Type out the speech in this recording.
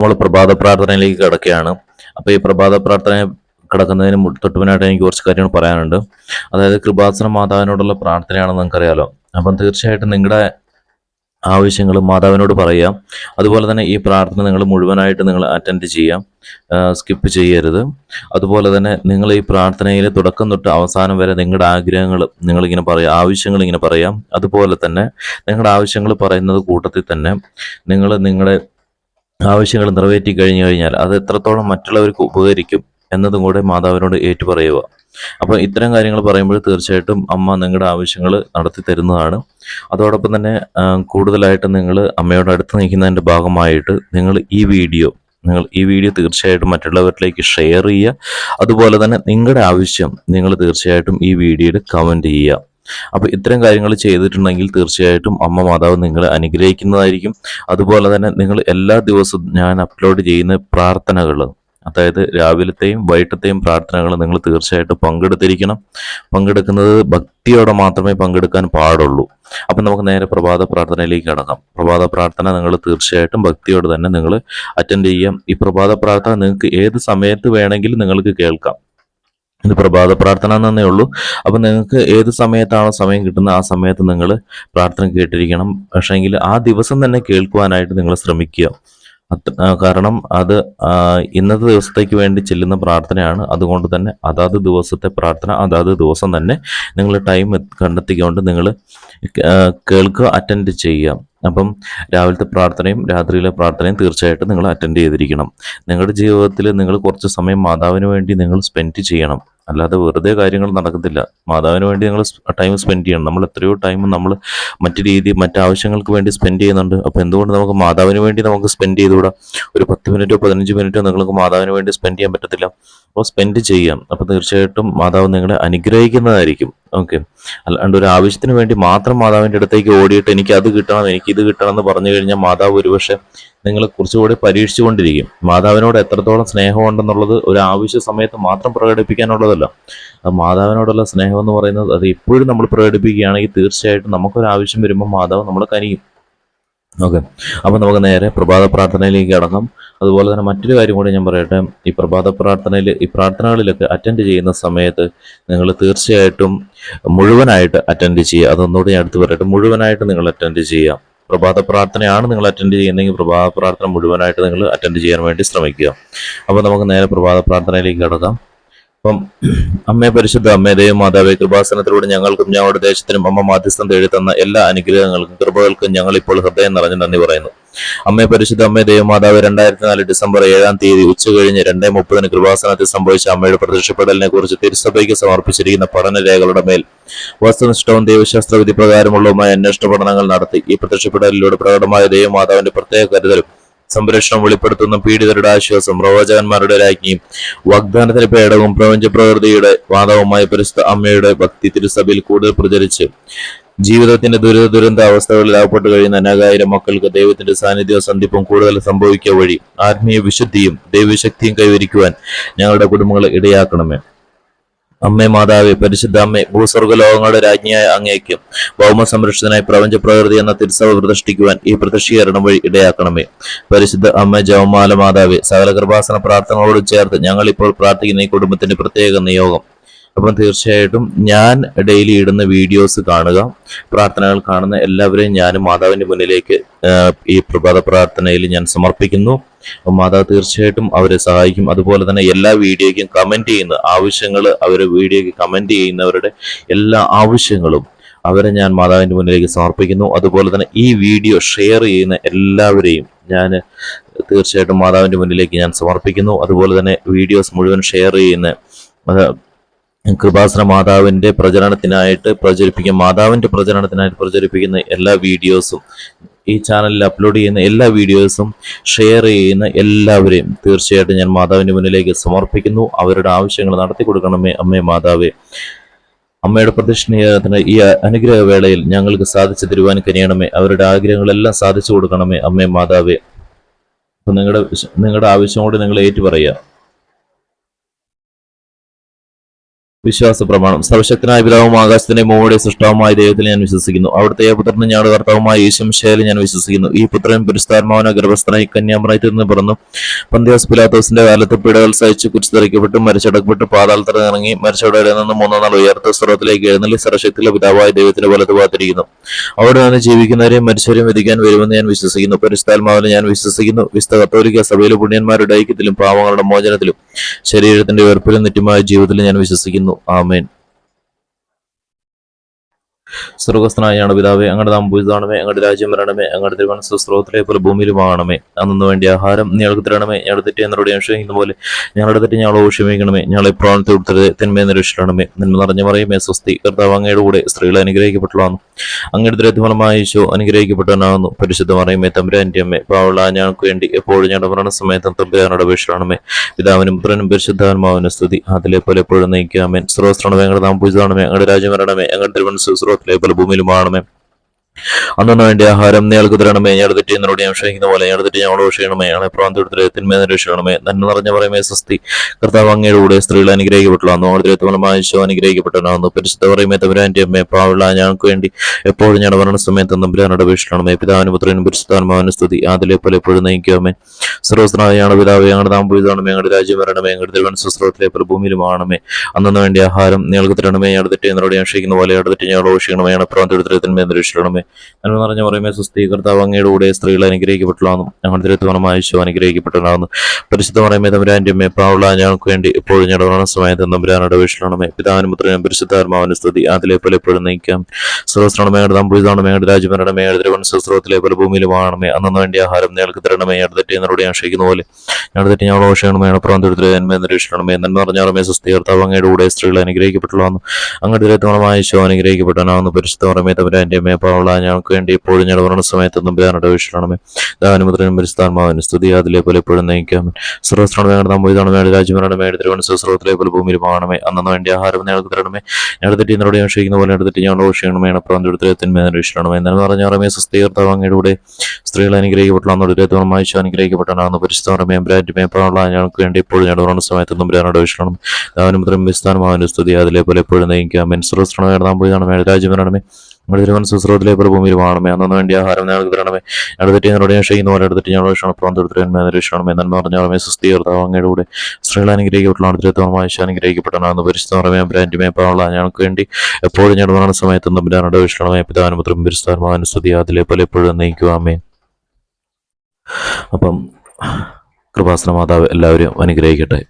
നമ്മൾ പ്രഭാത പ്രാർത്ഥനയിലേക്ക് കിടക്കുകയാണ്. അപ്പോൾ ഈ പ്രഭാത പ്രാർത്ഥന കിടക്കുന്നതിന് തൊട്ടുപിന്നായിട്ട് എനിക്ക് കുറച്ച് കാര്യങ്ങൾ പറയാനുണ്ട്. അതായത് കൃപാസന മാതാവിനോടുള്ള പ്രാർത്ഥനയാണെന്ന് നമുക്കറിയാലോ അപ്പം തീർച്ചയായിട്ടും നിങ്ങളുടെ ആവശ്യങ്ങൾ മാതാവിനോട് പറയാം അതുപോലെ തന്നെ ഈ പ്രാർത്ഥന നിങ്ങൾ മുഴുവനായിട്ട് നിങ്ങൾ അറ്റൻഡ് ചെയ്യാം സ്കിപ്പ് ചെയ്യരുത്. അതുപോലെ തന്നെ നിങ്ങൾ ഈ പ്രാർത്ഥനയിൽ തുടക്കം തൊട്ട് അവസാനം വരെ നിങ്ങളുടെ ആഗ്രഹങ്ങൾ നിങ്ങളിങ്ങനെ പറയാം ആവശ്യങ്ങൾ ഇങ്ങനെ പറയാം. അതുപോലെ തന്നെ നിങ്ങളുടെ ആവശ്യങ്ങൾ പറയുന്നത് കൂട്ടത്തിൽ തന്നെ നിങ്ങൾ നിങ്ങളുടെ ആവശ്യങ്ങൾ നിറവേറ്റി കഴിഞ്ഞു കഴിഞ്ഞാൽ അത് എത്രത്തോളം മറ്റുള്ളവർക്ക് ഉപകരിക്കും എന്നതും കൂടെ മാതാവിനോട് ഏറ്റുപറയുക. അപ്പോൾ ഇത്തരം കാര്യങ്ങൾ പറയുമ്പോൾ തീർച്ചയായിട്ടും അമ്മ നിങ്ങളുടെ ആവശ്യങ്ങൾ നടത്തി തരുന്നതാണ്. അതോടൊപ്പം തന്നെ കൂടുതലായിട്ട് നിങ്ങൾ അമ്മയോട് അടുത്ത് നിൽക്കുന്നതിന്റെ ഭാഗമായിട്ട് നിങ്ങൾ ഈ വീഡിയോ നിങ്ങൾ ഈ വീഡിയോ തീർച്ചയായിട്ടും മറ്റുള്ളവരിലേക്ക് ഷെയർ ചെയ്യുക. അതുപോലെ തന്നെ നിങ്ങളുടെ ആവശ്യം നിങ്ങൾ തീർച്ചയായിട്ടും ഈ വീഡിയോയിൽ കമന്റ് ചെയ്യുക. അപ്പോൾ ഇത്തരം കാര്യങ്ങൾ ചെയ്തിട്ടുണ്ടെങ്കിൽ തീർച്ചയായിട്ടും അമ്മ മാതാവ് നിങ്ങളെ അനുഗ്രഹിക്കുന്നതായിരിക്കും. അതുപോലെ തന്നെ നിങ്ങൾ എല്ലാ ദിവസവും ഞാൻ അപ്ലോഡ് ചെയ്യുന്ന പ്രാർത്ഥനകൾ അതായത് രാവിലത്തെയും വൈകിട്ടത്തെയും പ്രാർത്ഥനകൾ നിങ്ങൾ തീർച്ചയായിട്ടും പങ്കെടുത്തിരിക്കണം. പങ്കെടുക്കുന്നത് ഭക്തിയോടെ മാത്രമേ പങ്കെടുക്കാൻ പാടുള്ളൂ. അപ്പം നമുക്ക് നേരെ പ്രഭാത പ്രാർത്ഥനയിലേക്ക് കടക്കാം. പ്രഭാത പ്രാർത്ഥന നിങ്ങൾ തീർച്ചയായിട്ടും ഭക്തിയോടെ തന്നെ നിങ്ങൾ അറ്റൻഡ് ചെയ്യാം ഈ പ്രഭാത പ്രാർത്ഥന നിങ്ങൾക്ക് ഏത് സമയത്ത് വേണമെങ്കിലും നിങ്ങൾക്ക് കേൾക്കാം. ഇത് പ്രഭാത പ്രാർത്ഥന എന്നേ ഉള്ളൂ. അപ്പം നിങ്ങൾക്ക് ഏത് സമയത്താണോ സമയം കിട്ടുന്നത് ആ സമയത്ത് നിങ്ങൾ പ്രാർത്ഥന കേട്ടിരിക്കണം. പക്ഷേങ്കിൽ ആ ദിവസം തന്നെ കേൾക്കുവാനായിട്ട് നിങ്ങൾ ശ്രമിക്കുക. കാരണം അത് ഇന്നത്തെ ദിവസത്തേക്ക് വേണ്ടി ചെല്ലുന്ന പ്രാർത്ഥനയാണ്. അതുകൊണ്ട് തന്നെ അതാത് ദിവസത്തെ പ്രാർത്ഥന അതാത് ദിവസം തന്നെ നിങ്ങൾ ടൈം കണ്ടെത്തിക്കൊണ്ട് നിങ്ങൾ കേൾക്കുക അറ്റൻഡ് ചെയ്യുക. അപ്പം രാവിലത്തെ പ്രാർത്ഥനയും രാത്രിയിലെ പ്രാർത്ഥനയും തീർച്ചയായിട്ടും നിങ്ങൾ അറ്റൻഡ് ചെയ്തിരിക്കണം. നിങ്ങളുടെ ജീവിതത്തിൽ നിങ്ങൾ കുറച്ച് സമയം മാതാവിന് വേണ്ടി നിങ്ങൾ സ്പെൻഡ് ചെയ്യണം. അല്ലാതെ വെറുതെ കാര്യങ്ങൾ നടക്കത്തില്ല. മാതാവിന് വേണ്ടി നിങ്ങൾ ടൈം സ്പെൻഡ് ചെയ്യണം. നമ്മൾ എത്രയോ ടൈം നമ്മൾ മറ്റു രീതി മറ്റു ആവശ്യങ്ങൾക്ക് വേണ്ടി സ്പെൻഡ് ചെയ്യുന്നുണ്ട്. അപ്പോൾ എന്തുകൊണ്ട് നമുക്ക് മാതാവിന് വേണ്ടി നമുക്ക് സ്പെൻഡ് ചെയ്തുകൂടാ? ഒരു പത്ത് മിനിറ്റോ പതിനഞ്ച് മിനിറ്റോ നിങ്ങൾക്ക് മാതാവിന് വേണ്ടി സ്പെൻഡ് ചെയ്യാൻ പറ്റത്തില്ല. അപ്പോൾ സ്പെൻഡ് ചെയ്യാം. അപ്പോൾ തീർച്ചയായിട്ടും മാതാവ് നിങ്ങളെ അനുഗ്രഹിക്കുന്നതായിരിക്കും. ഓക്കെ അല്ലാണ്ട് ഒരു ആവശ്യത്തിന് വേണ്ടി മാത്രം മാതാവിന്റെ അടുത്തേക്ക് ഓടിയിട്ട് എനിക്ക് അത് കിട്ടണം എനിക്ക് ഇത് കിട്ടണം എന്ന് പറഞ്ഞു കഴിഞ്ഞാൽ മാതാവ് ഒരുപക്ഷെ നിങ്ങളെ കുറച്ചുകൂടി പരീക്ഷിച്ചുകൊണ്ടിരിക്കും. മാതാവിനോട് എത്രത്തോളം സ്നേഹമുണ്ടെന്നുള്ളത് ഒരു ആവശ്യ സമയത്ത് മാത്രം പ്രകടിപ്പിക്കാനുള്ളതല്ല. അത് മാതാവിനോടുള്ള സ്നേഹം എന്ന് പറയുന്നത് അത് ഇപ്പോഴും നമ്മൾ പ്രകടിപ്പിക്കുകയാണെങ്കിൽ തീർച്ചയായിട്ടും നമുക്കൊരു ആവശ്യം വരുമ്പോൾ മാതാവ് നമ്മളെ കനിയും. ഓക്കെ. അപ്പോൾ നമുക്ക് നേരെ പ്രഭാത പ്രാർത്ഥനയിലേക്ക് കടക്കാം. അതുപോലെ തന്നെ മറ്റൊരു കാര്യം കൂടി ഞാൻ പറയട്ടെ. ഈ പ്രഭാത പ്രാർത്ഥനയിൽ ഈ പ്രാർത്ഥനകളിലൊക്കെ അറ്റൻഡ് ചെയ്യുന്ന സമയത്ത് നിങ്ങൾ തീർച്ചയായിട്ടും മുഴുവനായിട്ട് അറ്റൻഡ് ചെയ്യുക. അതൊന്നുകൂടി ഞാൻ എടുത്ത് പറയട്ടെ. മുഴുവനായിട്ട് നിങ്ങൾ അറ്റൻഡ് ചെയ്യുക. പ്രഭാത പ്രാർത്ഥനയാണ് നിങ്ങൾ അറ്റൻഡ് ചെയ്യുന്നതെങ്കിൽ പ്രഭാത പ്രാർത്ഥന മുഴുവനായിട്ട് നിങ്ങൾ അറ്റൻഡ് ചെയ്യാൻ വേണ്ടി ശ്രമിക്കുക. അപ്പോൾ നമുക്ക് നേരെ പ്രഭാത പ്രാർത്ഥനയിലേക്ക് കടക്കാം. അപ്പം അമ്മേ പരിശുദ്ധ അമ്മേ ദൈവം മാതാവേ കൃപാസനത്തിലൂടെ ഞങ്ങൾക്കും ഞങ്ങളുടെ ദേശത്തിനും അമ്മ മാധ്യസ്ഥം തേടി തന്ന എല്ലാ അനുഗ്രഹങ്ങൾക്കും കൃപകൾക്കും ഞങ്ങൾ ഇപ്പോൾ ഹൃദയം നിറഞ്ഞ് നന്ദി പറയുന്നു. അമ്മേ പരിശുദ്ധ അമ്മേ ദേവമാതാവ് രണ്ടായിരത്തി നാല് ഡിസംബർ ഏഴാം തീയതി ഉച്ച കഴിഞ്ഞ് രണ്ടേ മുപ്പതിന് കൃപാസനത്തിൽ സംഭവിച്ച അമ്മയുടെ പ്രത്യക്ഷപ്പെടലിനെ കുറിച്ച് തിരുസഭയ്ക്ക് സമർപ്പിച്ചിരിക്കുന്ന പഠനരേഖകളുടെ മേൽ വസ്തുനിഷ്ഠവും ദൈവശാസ്ത്ര വിധി പ്രകാരമുള്ളതുമായ അന്വേഷണ പഠനങ്ങൾ നടത്തി. ഈ പ്രത്യക്ഷപ്പെടലിലൂടെ പ്രകടമായ ദൈവമാതാവിന്റെ പ്രത്യേക കരുതലും സംരക്ഷണം വെളിപ്പെടുത്തുന്ന പീഡിതരുടെ ആശ്വാസം പ്രവാചകന്മാരുടെ രാജ്ഞിയും വാഗ്ദാനത്തിന് പേടവും പ്രപഞ്ച പ്രകൃതിയുടെ വാദവുമായ പരിശുദ്ധ അമ്മയുടെ ഭക്തി തിരുസഭയിൽ കൂടുതൽ പ്രചരിച്ച് ജീവിതത്തിന്റെ ദുരിത ദുരന്ത അവസ്ഥകളിൽ ആവപ്പെട്ട് കഴിയുന്ന അനേകായിരം മക്കൾക്ക് ദൈവത്തിന്റെ സാന്നിധ്യവും സന്ധിപ്പും കൂടുതൽ സംഭവിക്കുക വഴി ആത്മീയ വിശുദ്ധിയും ദൈവശക്തിയും കൈവരിക്കുവാൻ ഞങ്ങളുടെ കുടുംബങ്ങളെ ഇടയാക്കണമേ. അമ്മേ മാതാവേ പരിശുദ്ധ അമ്മേ ഭൂസ്വർഗ രാജ്ഞിയായ അങ്ങേക്കും ഭൗമ സംരക്ഷണനായി പ്രപഞ്ച പ്രകൃതി എന്ന തിരുസഭ പ്രതിഷ്ഠിക്കുവാൻ ഈ പ്രതിഷ്ഠീകരണം വഴി ഇടയാക്കണമേ. പരിശുദ്ധ അമ്മ ജവമാല മാതാവേ സകല കൃപാസന പ്രാർത്ഥനകളോട് ചേർത്ത് ഞങ്ങൾ ഇപ്പോൾ പ്രാർത്ഥിക്കുന്ന ഈ കുടുംബത്തിന്റെ പ്രത്യേക നിയോഗം. അപ്പം തീർച്ചയായിട്ടും ഞാൻ ഡെയിലി ഇടുന്ന വീഡിയോസ് കാണുക പ്രാർത്ഥനകൾ കാണുന്ന എല്ലാവരെയും ഞാൻ മാതാവിന്റെ മുന്നിലേക്ക് ഈ പ്രഭാത പ്രാർത്ഥനയിൽ ഞാൻ സമർപ്പിക്കുന്നു. മാതാവ് തീർച്ചയായിട്ടും അവരെ സഹായിക്കും. അതുപോലെ തന്നെ എല്ലാ വീഡിയോയ്ക്കും കമന്റ് ചെയ്യുന്ന ആവശ്യങ്ങൾ അവർ വീഡിയോയ്ക്ക് കമന്റ് ചെയ്യുന്നവരുടെ എല്ലാ ആവശ്യങ്ങളും അവരെ ഞാൻ മാതാവിന്റെ മുന്നിലേക്ക് സമർപ്പിക്കുന്നു. അതുപോലെ തന്നെ ഈ വീഡിയോ ഷെയർ ചെയ്യുന്ന എല്ലാവരെയും ഞാൻ തീർച്ചയായിട്ടും മാതാവിന്റെ മുന്നിലേക്ക് ഞാൻ സമർപ്പിക്കുന്നു. അതുപോലെ തന്നെ വീഡിയോസ് മുഴുവൻ ഷെയർ ചെയ്യുന്ന കൃപാസന മാതാവിന്റെ പ്രചരണത്തിനായിട്ട് പ്രചരിപ്പിക്കുന്ന മാതാവിന്റെ പ്രചരണത്തിനായിട്ട് പ്രചരിപ്പിക്കുന്ന എല്ലാ വീഡിയോസും ഈ ചാനലിൽ അപ്ലോഡ് ചെയ്യുന്ന എല്ലാ വീഡിയോസും ഷെയർ ചെയ്യുന്ന എല്ലാവരെയും തീർച്ചയായിട്ടും ഞാൻ മാതാവിന്റെ മുന്നിലേക്ക് സമർപ്പിക്കുന്നു. അവരുടെ ആവശ്യങ്ങൾ നടത്തി കൊടുക്കണമേ അമ്മേ മാതാവേ. അമ്മയുടെ പ്രദക്ഷിണത്തിന് ഈ അനുഗ്രഹ വേളയിൽ ഞങ്ങൾക്ക് സാധിച്ചു തരുവാൻ കനിയണമേ. അവരുടെ ആഗ്രഹങ്ങളെല്ലാം സാധിച്ചു കൊടുക്കണമേ അമ്മേ മാതാവേ. അപ്പം നിങ്ങളുടെ നിങ്ങളുടെ ആവശ്യം കൂടി നിങ്ങൾ ഏറ്റു പറയുക വിശ്വാസ പ്രമാണം സർവശക്തനായ പിതാവും ആകാശത്തിന്റെ മോടെ സൃഷ്ടാവുമായ ദൈവത്തിൽ ഞാൻ വിശ്വസിക്കുന്നു. അവിടുത്തെ പുത്രനും ഞങ്ങളുടെ കർത്താവുമായ ഈശംശയിൽ ഞാൻ വിശ്വസിക്കുന്നു. ഈ പുത്രൻ പുരസ്താത്മാവന ഗർഭസ്ഥനായി കന്യാമറായി നിന്ന് പിറന്നു. പന്തിയാസ് പിലാത്തോസിന്റെ കാലത്ത് പിടകൾ സഹിച്ച് കുരിശിതറിക്കപ്പെട്ട് മരിച്ചടക്കപ്പെട്ട് പാതാളത്തിൽ ഇറങ്ങി മരിച്ചവിടെ നിന്ന് മൂന്നാം നാൾ ഉയർത്ത സ്വർഗത്തിലേക്ക് എഴുന്നള്ളി സർവശക്തിയിലെ പിതാവായ ദൈവത്തിന്റെ വലത് പാത്തിരിക്കുന്നു അവിടെ നിന്ന് ജീവിക്കുന്നവരെയും മരിച്ചവരെയും വിധിക്കാൻ വരുമെന്ന് ഞാൻ വിശ്വസിക്കുന്നു. പരിശുദ്ധാത്മാവിനെ ഞാൻ വിശ്വസിക്കുന്നു. വിശുദ്ധ കത്തോലിക്ക സഭയിലെ പുണ്യന്മാരുടെ ഐക്യത്തിലും പാവങ്ങളുടെ മോചനത്തിലും ശരീരത്തിന്റെ ഉയർപ്പിലും നിത്യമായ ജീവിതത്തിലും ഞാൻ വിശ്വസിക്കുന്നു. ആമേൻ സ്വർഗസ്ഥനായ പിതാവേ അങ്ങടെ നാം ഭൂതാണമേ അങ്ങടെ രാജ്യം വരണമേ അങ്ങടെ തിരുവനന്തപുരം സ്രോതത്തിലെ പോലെ ഭൂമിയിലുമാകണമേ അന്നു വേണ്ടി ആഹാരം ഞങ്ങൾക്ക് തരണമേ ഞങ്ങളുടെ തെറ്റി എന്നോട് ക്ഷമിക്കുന്ന പോലെ ഞങ്ങളുടെ തെറ്റി ഞങ്ങളോ ക്ഷമിക്കണമേ ഞങ്ങളെ പ്രാണത്തെ ഉത്തരവ് തെന്മയെ നിരീക്ഷിക്കണമേ നിന്മ നിറഞ്ഞ പറയുമേ സ്വസ്തി കർത്താവ് അങ്ങയുടെ കൂടെ സ്ത്രീകൾ അനുഗ്രഹിക്കപ്പെട്ടതാണ് അങ്ങയുടെ ദുരത്തിഫലമായ ഈശോ അനുഗ്രഹിക്കപ്പെട്ടവനാകുന്നു. പരിശുദ്ധ മറിയമേ തമ്പുരാന്റെ അമ്മേ പാവള ഞങ്ങൾക്ക് വേണ്ടി എപ്പോഴും ഞങ്ങളുടെ മരണസമയത്തും തമ്പുരാനോട് അപേക്ഷിക്കണമേ. പിതാവിനും പുത്രനും പരിശുദ്ധാത്മാവിനും സ്തുതി. അതിലെ പോലെ എപ്പോഴും നയിക്കാമേ സ്രോസ്ത്രണമേ ഞങ്ങളുടെ നാം പൂജിതാണമേ ഞങ്ങളുടെ രാജ്യം വരണമേ ഞങ്ങളുടെ തിരുവനന്തപുരം സ്രോത്തിലെ പോലെ അന്നു വേണ്ടി ആഹാരം ഞങ്ങൾക്ക് തരണമേ ഞാൻ തെറ്റി എന്നോട് ഞാൻ ക്ഷണിക്കുന്ന പോലെ ഞാൻ തെറ്റി ഞങ്ങളോട് ക്ഷീണമേ ഞാൻ പ്രാന്തത്തിലെ തിന്മ ക്ഷീണമേ നന്മ നിറഞ്ഞ പറയുമേ സ്വസ്തി. കർത്താവ് അങ്ങയുടെ കൂടെ സ്ത്രീകൾ അനുഗ്രഹിക്കപ്പെട്ടുള്ള നമ്മുടെ തിരുത്തമലമായ ഈശോ അനുഗ്രഹിക്കപ്പെട്ടവനാകുന്നു. പരിശുദ്ധ പറയുമേ തമ്പുരാന്റെ അമ്മേ പാവുള്ള ഞങ്ങൾക്ക് വേണ്ടി എപ്പോഴും ഞാൻ വരണ സമയത്ത് തമ്പുരാനോട് അപേക്ഷിക്കണമേ. പിതാവിനും പുത്രനും പരിശുദ്ധാത്മാവിന് സ്തുതി. ആദ്യം പോലെ എപ്പോഴും നയിക്കാമേ സർവസ്നായ ഞങ്ങളുടെ പിതാവ് ഞങ്ങളുടെ നാം പോയതാണമേ ഞങ്ങളുടെ രാജ്യം വരണമേ ഞങ്ങളുടെ തിരുവനന്തപുരത്തിലെ പല ഭൂമിയിലും പ്രഭൂമിയിലുമാണമേ അന്നു വേണ്ടി ആഹാരം നിങ്ങൾക്ക് തരണമേ ഞാൻ തെറ്റി എന്നോട് ഞാൻ ക്ഷണിക്കുന്ന പോലെ ഞങ്ങളുടെ തെറ്റി ഞങ്ങളോട് ക്ഷീണമേ ഞങ്ങളുടെ പ്രാന്തത്തിലെ തിന്മ നിരീക്ഷിക്കണമേ നന്മ നിറഞ്ഞ പറയുമേ സുസ്ഥീകർത്താവ് അങ്ങയുടെ കൂടെ സ്ത്രീകൾ അനുഗ്രഹിക്കപ്പെട്ടുള്ളതാണെന്നും ഞങ്ങളുടെ തിരുത്തോണം ആയുഷ്യം അനുഗ്രഹിക്കപ്പെട്ടതാണെന്നു പരിശുദ്ധ പറയുമേ തമ്പുരാന്റെ അമ്മയെ പ്രാവുള്ള ഞങ്ങൾക്ക് വേണ്ടി എപ്പോഴും ഞങ്ങളുടെ സമയത്ത് തമ്പുരാനോട് അപേക്ഷിക്കണമേ. പിതാവിനും പുത്രനും പരിശുദ്ധാത്മാവിനും സ്തുതി. അതിലെ പോലെ എപ്പോഴും നയിക്കാം. ഞങ്ങളുടെ തമ്പുരാണമേ ഞങ്ങളുടെ രാജ്യമരണമേ തിരുവൻ ആണമേ പോലെ ഭൂമിയിലുമാണമേ അന്നു വേണ്ടി ആഹാരം നിങ്ങൾക്ക് തരണമേ. ഞങ്ങളുടെ തെറ്റി എന്നോട് ഞാൻ ക്ഷയിക്കുന്ന പോലെ ഞങ്ങളുടെ തെറ്റി ഞങ്ങളോ ക്ഷയണമേ അപ്പുറം പ്രാന്തത്തിലെ നന്മ നിരീക്ഷണമേ നന്മ നിറഞ്ഞ പറയുമേ സുസ്ഥി കർത്താവ് അങ്ങയുടെ കൂടെ സ്ത്രീകൾ അനുഗ്രഹിക്കപ്പെട്ടുള്ളതാണ് അങ്ങനെ തിരുത്തോണമായ ഈശോ അനുഗ്രഹിക്കപ്പെട്ടവനാകുന്നു പരിശുദ്ധ പറമേ തമ്പുരാന്റെ അമ്മയെ പാവുള്ള ഞങ്ങൾക്ക് വേണ്ടി എപ്പോഴും ഞങ്ങളുടെ മരണ സമയത്ത് തമ്പുരാനോട് അപേക്ഷിക്കണമേ ദാനുമുദ്രനും പരിസ്ഥാത്മാവിന് സ്തുതി. അതിലെ പോലെ എപ്പോഴും നയിക്കാം. സർവസ്രണമേ ഞങ്ങളുടെ നാം പോയതാണ് മേയുടെ രാജ്യമരണമേ മേയുടെ തിരുവനന്തപുരം സുസ്രവത്തിലെ പോലെ ഭൂമിയിലുമാണമേ അന്നു വേണ്ടി ആഹാരം ഞങ്ങൾക്ക് തരണമേ. ഞങ്ങളുടെ തെറ്റി എന്നോട് ഞാൻ ക്ഷയിക്കുന്ന പോലെ എടുത്തിട്ട് ഞങ്ങളോട് ക്ഷീണമേ ഞങ്ങളുടെ പ്രാന്തത്തിലെ തിന്മ നിരീക്ഷിക്കണമേ എന്നാലും പറഞ്ഞ റമേ സുസ്ഥീകർത്താവ് അങ്ങയുടെ കൂടെ സ്ത്രീകൾ അനുഗ്രഹിക്കപ്പെട്ടുള്ള തുറമായി അനുഗ്രഹിക്കപ്പെട്ടാണ് പരിശുദ്ധമേ ബ്രാൻഡ് പ്രാണുള്ള ഞങ്ങൾക്ക് വേണ്ടി എപ്പോഴും ഞങ്ങളുടെ മരണ സമയത്ത് തമ്പുരാനോട് അപേക്ഷിക്കണം ദാനുമുദ്രം വിസ്ഥാനമാവിന് സ്തുതി. അതിലെ പോലെ എപ്പോഴും നയിക്കാം. മെൻസുറസ്രണമേ നാം പോയതാണ് മേയുടെ സുസ്രോതിലെ പ്രഭൂമിയിൽ വാണമേ. അന്നു വേണ്ടി ആഹാരം ഞങ്ങൾക്ക് തരണമേ. ഞങ്ങളുടെ തെറ്റി എന്നോട് ഞാൻ പോലെ എടുത്തിട്ട് ഞങ്ങളുടെ ക്ഷണപ്രാന്ത പ്രാന്തത്തിന്മേ നിരീക്ഷണമേ നന്മ പറഞ്ഞാളമേ സുസ്ഥീകർത്താവ് അങ്ങയുടെ കൂടെ സ്ത്രീകൾ അനുഗ്രഹിക്കപ്പെട്ടുള്ള തിരുത്തമായ അനുഗ്രഹിക്കപ്പെട്ടനാണെന്ന് പരിശുദ്ധമേ ബ്രാൻഡുമേ പാവുള്ള ഞങ്ങൾക്ക് വേണ്ടി എപ്പോഴും ഞങ്ങളുടെ മരണ സമയത്ത് തമ്പുരാനോട് വിഷണമേ പിതാനുപുത്രം പരിസ്ഥാനമാവിന് സ്തുതി. അതിലെ പോലെ എപ്പോഴും നയിക്കുവാമേ അപ്പം കൃപാസന മാതാവ് എല്ലാവരും അനുഗ്രഹിക്കട്ടെ.